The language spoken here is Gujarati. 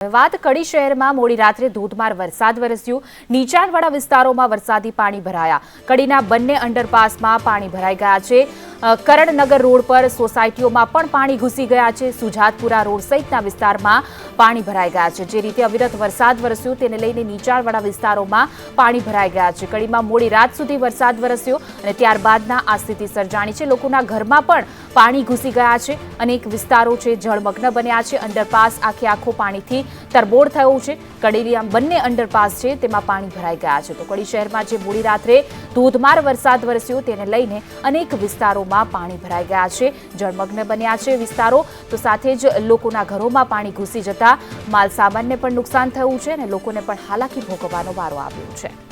વાત કડી શહેરમાં મોડી રાત્રે ધોધમાર વરસાદ વરસ્યો. નીચાણવાળા વિસ્તારોમાં વરસાદી પાણી ભરાયા. કડીના બંને અંડરપાસમાં પાણી ભરાઈ ગયા છે. કરણનગર રોડ પર સોસાયટીઓમાં પણ પાણી ઘૂસી ગયા છે. સુજાતપુરા રોડ સહિતના વિસ્તારમાં પાણી ભરાઈ ગયા છે. જે રીતે અવિરત વરસાદ વરસ્યો, તેને લઈને નીચાણવાળા વિસ્તારોમાં પાણી ભરાઈ ગયા છે. કડીમાં મોડી રાત સુધી વરસાદ વરસ્યો અને ત્યારબાદના આ સ્થિતિ સર્જાણી છે. લોકોના ઘરમાં પણ પાણી ઘૂસી ગયા છે. અનેક વિસ્તારો છે, જળમગ્ન બન્યા છે. અંડરપાસ આખે આખો પાણીથી તરબોળ થયો છે. કડેરિયા બંને અંડરપાસ છે, તેમાં પાણી ભરાઈ ગયા છે. તો કડી શહેરમાં જે મોડી રાત્રે ધોધમાર વરસાદ વરસ્યો તેને લઈને અનેક વિસ્તારોમાં પાણી ભરાઈ ગયા છે. જળમગ્ન બન્યા છે વિસ્તારો. તો સાથે જ લોકોના ઘરોમાં પાણી ઘૂસી જતા માલ સામાનને પણ નુકસાન થયું છે અને લોકોને પણ હાલાકી ભોગવવાનો વારો આવ્યો છે.